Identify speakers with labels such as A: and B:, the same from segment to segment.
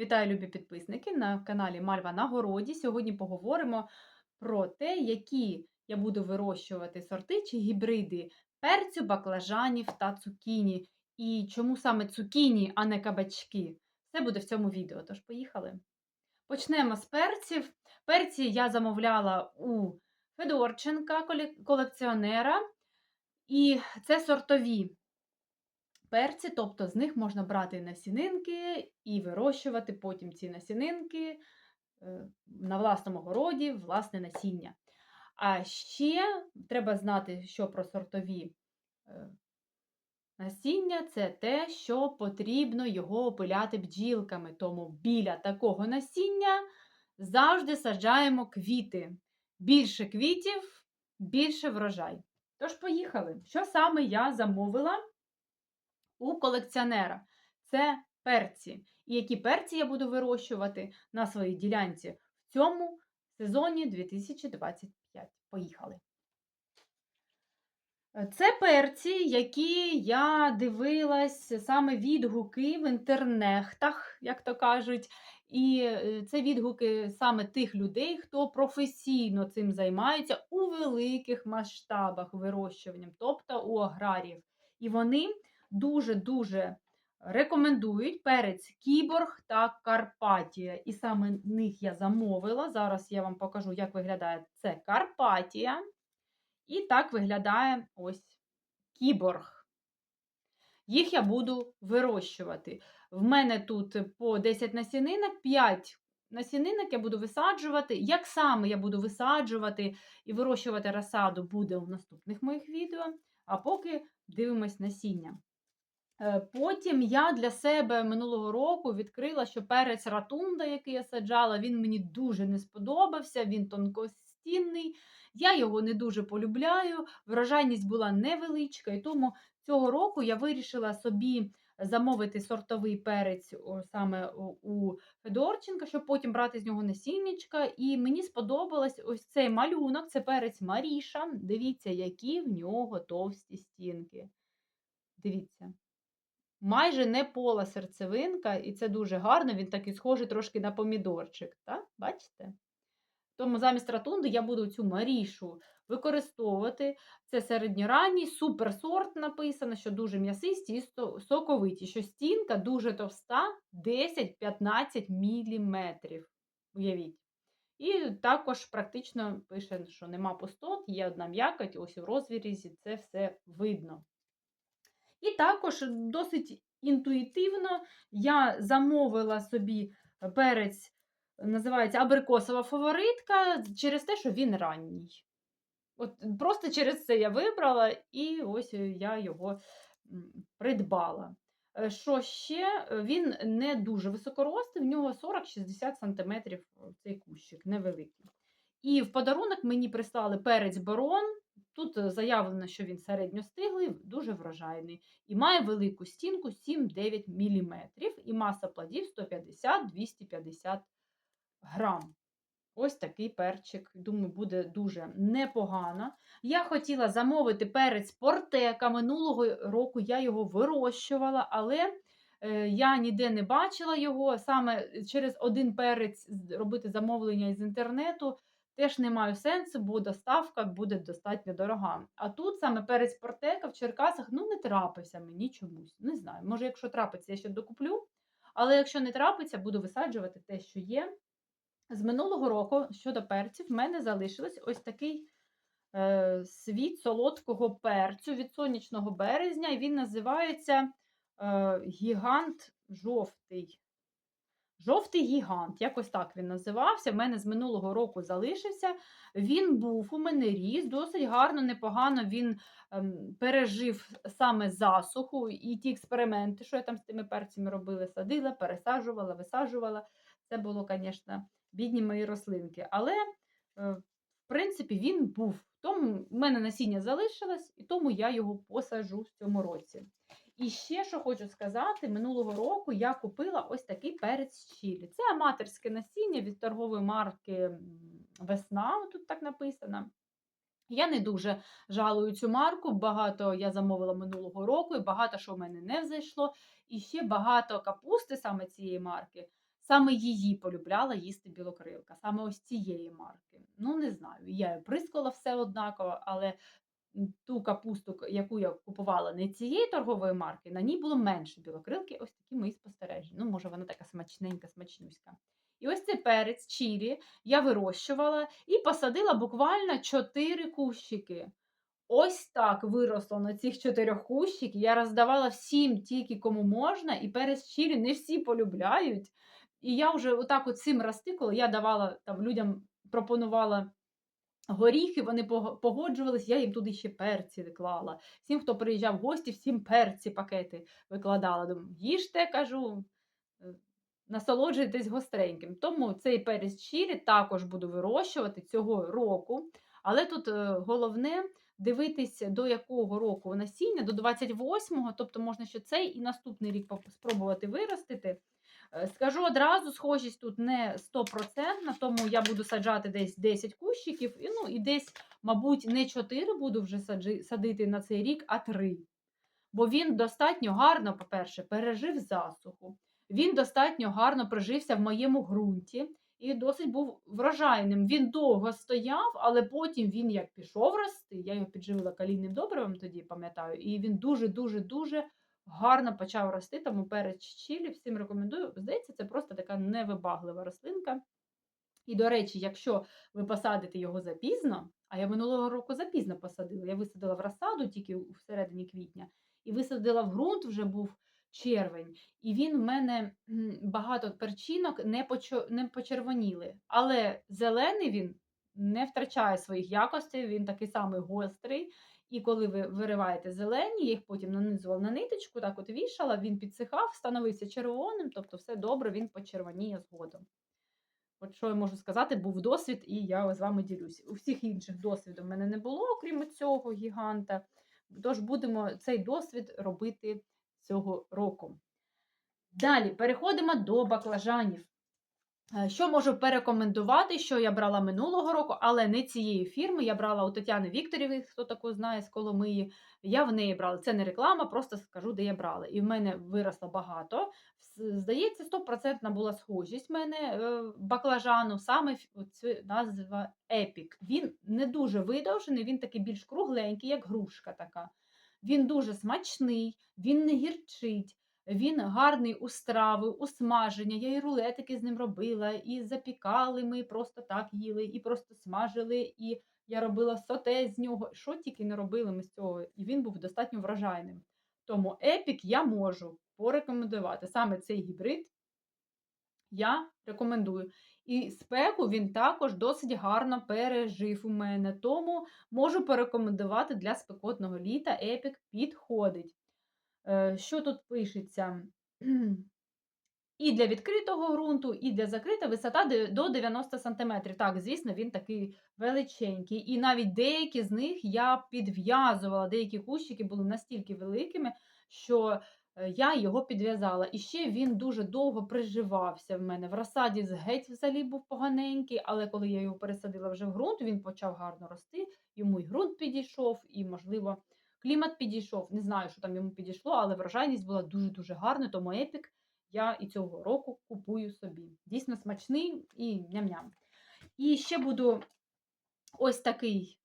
A: Вітаю, любі підписники на каналі Мальва на городі. Сьогодні поговоримо про те, які я буду вирощувати сорти чи гібриди перцю, баклажанів та цукіні. І чому саме цукіні, а не кабачки. Все буде в цьому відео. Тож поїхали. Почнемо з перців. Перці я замовляла у Федорченка, колекціонера. І це сортові перці, тобто з них можна брати насінинки і вирощувати потім ці насінинки е, на власному городі, власне насіння. А ще треба знати, що про сортові е, насіння це те, що потрібно його опиляти бджілками. Тому біля такого насіння завжди саджаємо квіти. Більше квітів, більше врожай. Тож, поїхали. Що саме я замовила? У колекціонера. Це перці. І які перці я буду вирощувати на своїй ділянці в цьому сезоні 2025. Поїхали. Це перці, які я дивилась саме відгуки в інтернетах, як то кажуть. І е, це відгуки саме тих людей, хто професійно цим займається у великих масштабах вирощуванням, тобто у аграріїв. І вони дуже-дуже рекомендують перець Кіборг та Карпатія. І саме них я замовила. Зараз я вам покажу, як виглядає це Карпатія. І так виглядає ось кіборг. Їх я буду вирощувати. В мене тут по 10 насінинок, 5 насінинок я буду висаджувати. Як саме я буду висаджувати і вирощувати розсаду, буде в наступних моїх відео. А поки дивимось насіння. Е, потім я для себе минулого року відкрила, що перець ратунда, який я саджала, він мені дуже не сподобався, він тонкостінний. Я його не дуже полюбляю, врожайність була невеличка, і тому цього року я вирішила собі замовити сортовий перець саме у Федорченка, щоб потім брати з нього насіннячка. І мені сподобалось ось цей малюнок, це перець Маріша. Дивіться, які в нього товсті стінки. Дивіться майже не пола серцевинка, і це дуже гарно, він такий схожий трошки на помідорчик. Так? Бачите? Тому замість ратунди я буду цю марішу використовувати. Це середньоранній, суперсорт написано, що дуже м'ясисті і соковиті, що стінка дуже товста 10-15 мм. Уявіть. І також практично пише, що нема пустот, є одна м'якоть, ось у розрізі це все видно. І також досить інтуїтивно я замовила собі перець, називається абрикосова фаворитка, через те, що він ранній. От Просто через це я вибрала, і ось я його придбала. Е, що ще? Він не дуже високоростий, в нього 40-60 см цей кущик, невеликий. І в подарунок мені прислали перець барон. Тут е, заявлено, що він середньостиглий, дуже врожайний. І має велику стінку 7-9 мм. І маса плодів 150-250 грам. Ось такий перчик, думаю, буде дуже непогано. Я хотіла замовити перець портека. Минулого року я його вирощувала, але е, я ніде не бачила його. Саме через один перець робити замовлення з інтернету теж не маю сенсу, бо доставка буде достатньо дорога. А тут саме перець портека в Черкасах ну не трапився мені чомусь. Не знаю. Може, якщо трапиться, я ще докуплю. Але якщо не трапиться, буду висаджувати те, що є. З минулого року щодо перців, в мене залишилось ось такий е, світ солодкого перцю від сонячного березня, і він називається е, Гігант жовтий. Жовтий гігант, якось так він називався. В мене з минулого року залишився. Він був у мене ріс, досить гарно, непогано він ем, пережив саме засуху і ті експерименти, що я там з тими перцями робила, садила, пересаджувала, висаджувала. Це було, звісно, бідні мої рослинки. Але, е, в принципі, він був. Тому в мене насіння залишилось, і тому я його посажу в цьому році. І ще, що хочу сказати, минулого року я купила ось такий перець чілі. Це аматорське насіння від торгової марки Весна, тут так написано. Я не дуже жалую цю марку, багато я замовила минулого року, і багато що в мене не взайшло. І ще багато капусти саме цієї марки саме її полюбляла їсти білокрилка, саме ось цієї марки. Ну, не знаю, я прискала все однаково, але ту капусту, яку я купувала не цієї торгової марки, на ній було менше білокрилки. Ось такі мої спостереження. Ну, може, вона така смачненька, смачнюська. І ось цей перець чірі я вирощувала і посадила буквально 4 кущики. Ось так виросло на цих чотирьох кущиків. Я роздавала всім тільки кому можна, і перець чилі не всі полюбляють. І я вже отак от цим коли я давала там людям, пропонувала горіхи, вони пог- погоджувались, я їм туди ще перці клала. Всім, хто приїжджав в гості, всім перці пакети викладала. Думаю, їжте, кажу, е, насолоджуйтесь гостреньким. Тому цей перець чилі також буду вирощувати цього року. Але тут е, головне дивитися, до якого року насіння, до 28-го, тобто можна ще цей і наступний рік спробувати виростити. Е, Скажу одразу, схожість тут не 100%, тому я буду саджати десь 10 кущиків, і, ну, і десь, мабуть, не 4 буду вже садити на цей рік, а 3. Бо він достатньо гарно, по-перше, пережив засуху. Він достатньо гарно прижився в моєму ґрунті і досить був врожайним. Він довго стояв, але потім він як пішов рости. Я його підживила калійним добривом тоді, пам'ятаю, і він дуже-дуже-дуже гарно почав рости. Тому перець чилі всім рекомендую. Здається, це просто така невибаглива рослинка. І, до речі, якщо ви посадите його запізно, а я минулого року запізно посадила, я висадила в розсаду тільки в середині квітня, і висадила в ґрунт вже був червень, і він в мене багато перчинок не, почервоніли. Але зелений він не втрачає своїх якостей, він такий самий гострий. І коли ви вириваєте зелені, їх потім нанизувала на ниточку, так от вішала, він підсихав, становився червоним, тобто все добре, він почервоніє згодом. От що я можу сказати, був досвід, і я з вами ділюсь. У всіх інших досвідів в мене не було, окрім цього гіганта. Тож будемо цей досвід робити цього року. Далі переходимо до баклажанів. Е, Що можу порекомендувати, що я брала минулого року, але не цієї фірми. Я брала у Тетяни Вікторівни, хто таку знає з Коломиї. Я в неї брала. Це не реклама, просто скажу, де я брала. І в мене виросло багато. Здається, 100% була схожість в мене е, баклажану, саме назва Епік. Він не дуже видовжений, він такий більш кругленький, як грушка така. Він дуже смачний, він не гірчить. Він гарний у страви, у смаження. Я і рулетики з ним робила, і запікали ми, просто так їли, і просто смажили, і я робила соте з нього. Що тільки не робили ми з цього, і він був достатньо вражайним. Тому епік я можу порекомендувати. Саме цей гібрид я рекомендую. І спеку він також досить гарно пережив у мене. Тому можу порекомендувати для спекотного літа епік підходить. Е, Що тут пишеться? І для відкритого ґрунту, і для закритого висота до 90 см. Так, звісно, він такий величенький. І навіть деякі з них я підв'язувала, деякі кущики були настільки великими, що е, я його підв'язала. І ще він дуже довго приживався в мене. В розсаді геть взагалі був поганенький, але коли я його пересадила вже в ґрунт, він почав гарно рости. Йому і ґрунт підійшов, і, можливо, клімат підійшов. Не знаю, що там йому підійшло, але врожайність була дуже-дуже гарна, тому епік я і цього року купую собі. Дійсно смачний і ням-ням. І ще буду ось такий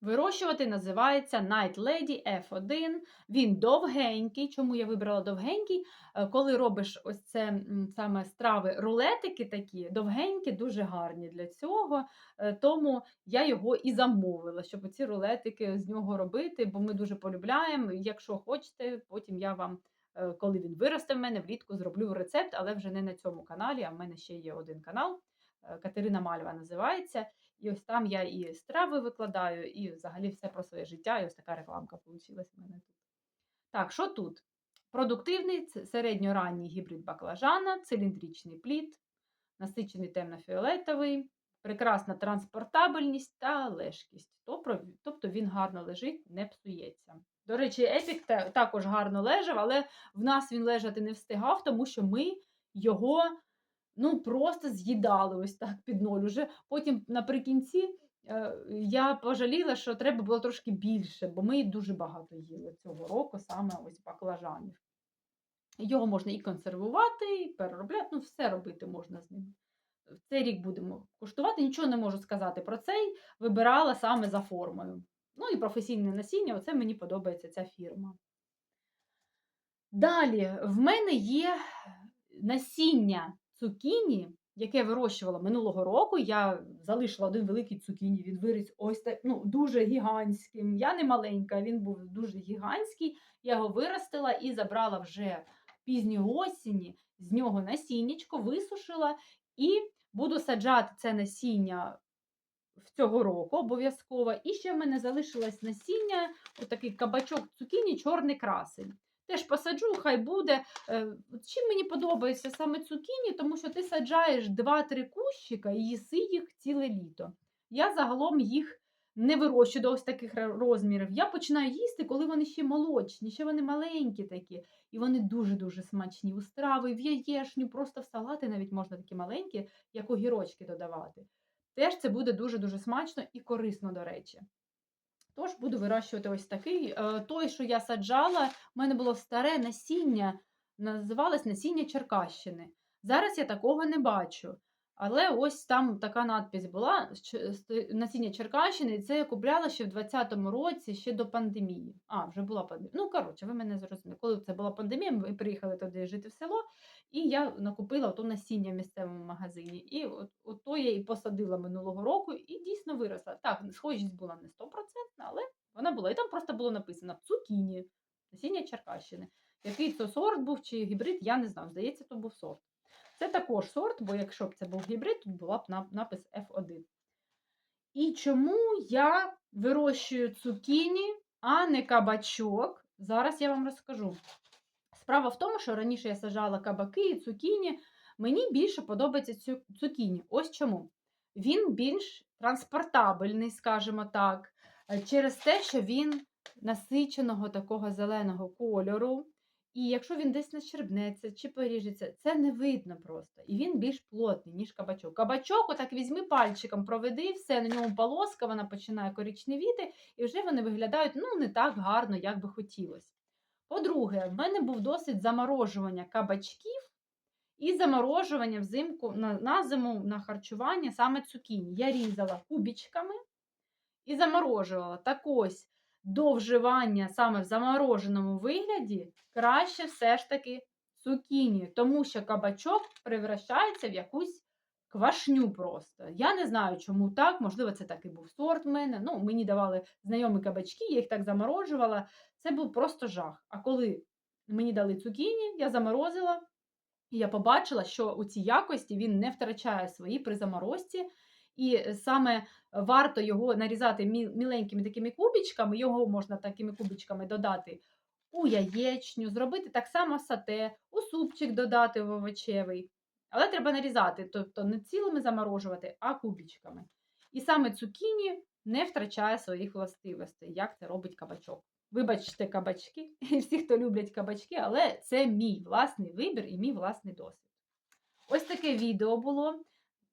A: вирощувати, називається Night Lady F1. Він довгенький. Чому я вибрала довгенький? Е, Коли робиш ось це саме страви, рулетики такі, довгенькі, дуже гарні для цього. Е, Тому я його і замовила, щоб ці рулетики з нього робити, бо ми дуже полюбляємо. Якщо хочете, потім я вам е, коли він виросте в мене, влітку зроблю рецепт, але вже не на цьому каналі, а в мене ще є один канал. Катерина Мальва називається. І ось там я і страви викладаю, і взагалі все про своє життя. І ось така рекламка вийшла в мене тут. Так, що тут? Продуктивний середньоранній гібрид баклажана, циліндричний плід, насичений темно-фіолетовий, прекрасна транспортабельність та лежкість. Тобто, він гарно лежить, не псується. До речі, епік також гарно лежав, але в нас він лежати не встигав, тому що ми його ну, просто з'їдали ось так під ноль. Уже потім наприкінці е, я пожаліла, що треба було трошки більше, бо ми дуже багато їли цього року, саме ось баклажанів. Його можна і консервувати, і переробляти, ну, все робити можна з ним. В цей рік будемо куштувати. Нічого не можу сказати про цей. Вибирала саме за формою. Ну і професійне насіння, оце мені подобається ця фірма. Далі, в мене є насіння цукіні, яке вирощувала минулого року. Я залишила один великий цукіні, він виріс ось так, ну, дуже гігантським. Я не маленька, він був дуже гігантський. Я його виростила і забрала вже пізньої осені, з нього насіннячко, висушила і буду саджати це насіння в цього року обов'язково. І ще в мене залишилось насіння, отакий кабачок цукіні, чорний красень. Теж посаджу, хай буде. Е, Чим мені подобається саме цукіні, тому що ти саджаєш 2-3 кущика і їси їх ціле літо. Я загалом їх не вирощую до ось таких розмірів. Я починаю їсти, коли вони ще молочні, ще вони маленькі такі. І вони дуже-дуже смачні. У страви, в яєшню, просто в салати навіть можна такі маленькі, як огірочки додавати. Теж це буде дуже-дуже смачно і корисно, до речі. Тож буду вирощувати ось такий. Е, Той, що я саджала, в мене було старе насіння, називалось насіння Черкащини. Зараз я такого не бачу. Але ось там така надпись була насіння Черкащини, і це я купляла ще в 20-му році, ще до пандемії. А, вже була пандемія. Ну, коротше, ви мене зрозуміли. Коли це була пандемія, ми приїхали туди жити в село, і я накупила то насіння в місцевому магазині. І от, от то я і посадила минулого року, і дійсно виросла. Так, схожість була не 100%, але вона була. І там просто було написано цукіні, насіння Черкащини. Який це сорт був чи гібрид, я не знаю. Здається, то був сорт. Це також сорт, бо якщо б це був гібрид, тут була б напис F1. І чому я вирощую цукіні, а не кабачок? Зараз я вам розкажу. Справа в тому, що раніше я сажала кабаки і цукіні. Мені більше подобається цукіні. Ось чому. Він більш транспортабельний, скажімо так, через те, що він насиченого такого зеленого кольору. І якщо він десь нащербнеться чи поріжеться, це не видно просто. І він більш плотний, ніж кабачок. Кабачок, отак візьми пальчиком, проведи, все, на ньому полоска, вона починає коричневіти, і вже вони виглядають ну, не так гарно, як би хотілося. По-друге, в мене був досвід заморожування кабачків і заморожування взимку на, на зиму на харчування саме цукіні. Я різала кубічками і заморожувала. Так ось до вживання саме в замороженому вигляді краще все ж таки цукіні, тому що кабачок превращається в якусь квашню просто. Я не знаю, чому так. Можливо, це такий був сорт в мене. Ну, мені давали знайомі кабачки, я їх так заморожувала. Це був просто жах. А коли мені дали цукіні, я заморозила, і я побачила, що у цій якості він не втрачає свої при заморозці. І е, саме варто його нарізати міленькими такими кубічками, його можна такими кубічками додати у яєчню, зробити так само сате, у супчик додати в овочевий. Але треба нарізати, тобто не цілими заморожувати, а кубічками. І саме цукіні не втрачає своїх властивостей, як це робить кабачок. Вибачте, кабачки, і всі, хто люблять кабачки, але це мій власний вибір і мій власний досвід. Ось таке відео було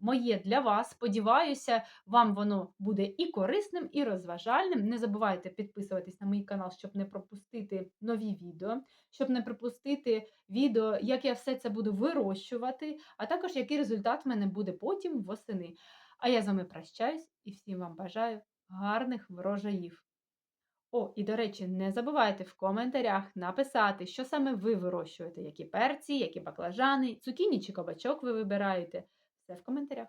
A: моє для вас. Сподіваюся, вам воно буде і корисним, і розважальним. Не забувайте підписуватись на мій канал, щоб не пропустити нові відео, щоб не пропустити відео, як я все це буду вирощувати, а також який результат в мене буде потім восени. А я з вами прощаюсь і всім вам бажаю гарних врожаїв. О, і до речі, не забувайте в коментарях написати, що саме ви вирощуєте, які перці, які баклажани, цукіні чи кабачок ви вибираєте. Все в коментарях.